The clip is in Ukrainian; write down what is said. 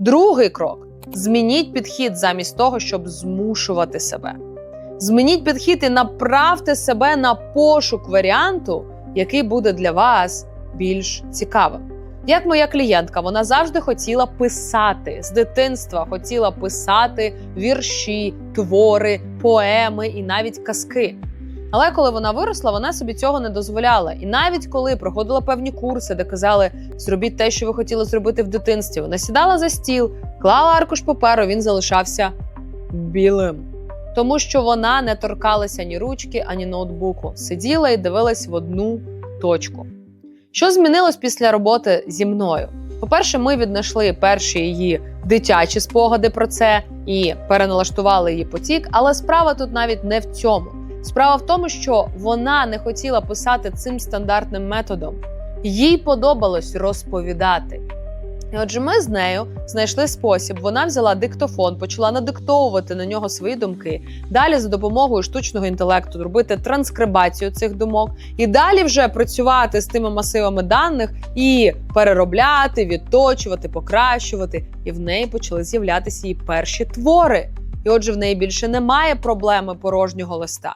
Другий крок: змініть підхід замість того, щоб змушувати себе. Змініть підхід і направте себе на пошук варіанту, який буде для вас більш цікавим. Як моя клієнтка, вона завжди хотіла писати з дитинства, хотіла писати вірші, твори, поеми і навіть казки. Але коли вона виросла, вона собі цього не дозволяла. І навіть коли проходила певні курси, де казали, зробіть те, що ви хотіли зробити в дитинстві, вона сідала за стіл, клала аркуш паперу, він залишався білим. Тому що вона не торкалася ні ручки, ані ноутбуку, сиділа і дивилась в одну точку. Що змінилось після роботи зі мною? По-перше, ми віднайшли перші її дитячі спогади про це і переналаштували її потік. Але справа тут навіть не в цьому. Справа в тому, що вона не хотіла писати цим стандартним методом. Їй подобалось розповідати. І отже, ми з нею знайшли спосіб. Вона взяла диктофон, почала надиктовувати на нього свої думки. Далі за допомогою штучного інтелекту робити транскрибацію цих думок, і далі вже працювати з тими масивами даних і переробляти, відточувати, покращувати. І в неї почали з'являтися її перші твори. І отже, в неї більше немає проблеми порожнього листа.